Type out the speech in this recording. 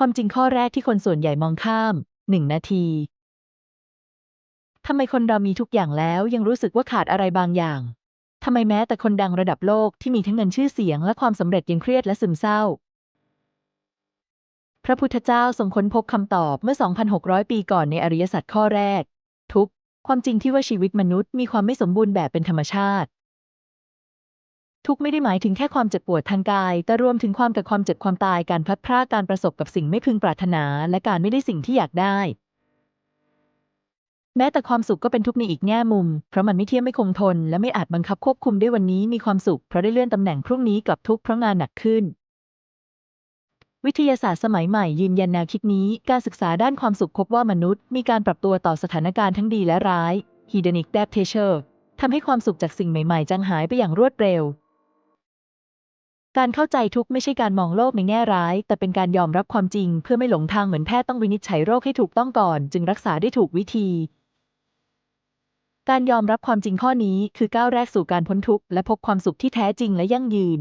ความจริงข้อแรกที่คนส่วนใหญ่มองข้าม1นาทีทำไมคนเรามีทุกอย่างแล้วยังรู้สึกว่าขาดอะไรบางอย่างทำไมแม้แต่คนดังระดับโลกที่มีทั้งเงินชื่อเสียงและความสำเร็จยังเครียดและซึมเศร้า พระพุทธเจ้าทรงค้นพบคำตอบเมื่อ 2,600 ปีก่อนในอริยสัจข้อแรก ทุกความจริงที่ว่าชีวิตมนุษย์มีความไม่สมบูรณ์แบบเป็นธรรมชาติ ทุกไม่ได้หมายถึงแค่ความเจ็บปวดทางกาย แต่รวมถึงความกับความเจ็บความตายการพลัดพรากการประสบกับสิ่งไม่พึงปรารถนา และการไม่ได้สิ่งที่อยากได้ แม้แต่ความสุขก็เป็นทุกข์ในอีกแง่มุม เพราะมันไม่เที่ยงไม่คงทน และไม่อาจบังคับควบคุมได้วันนี้มีความสุขเพราะได้เลื่อนตำแหน่งพรุ่งนี้กลับทุกข์เพราะงานหนักขึ้นวิทยาศาสตร์สมัยใหม่ยืนยันแนวคิดนี้ การศึกษาด้านความสุขพบว่ามนุษย์ มีการปรับตัวต่อสถานการณ์ทั้งดีและร้าย hedonic adaptation ทำให้ความสุขจากสิ่งใหม่ ๆ จางหายไปอย่างรวดเร็ว การเข้าใจทุกข์ไม่ใช่การมองโลกในแง่ร้าย แต่เป็นการยอมรับความจริง เพื่อไม่หลงทางเหมือนแพทย์ต้องวินิจฉัยโรคให้ถูกต้องก่อน จึงรักษาได้ถูกวิธี การยอมรับความจริงข้อนี้คือก้าวแรกสู่การพ้นทุกข์และพบความสุขที่แท้จริงและยั่งยืน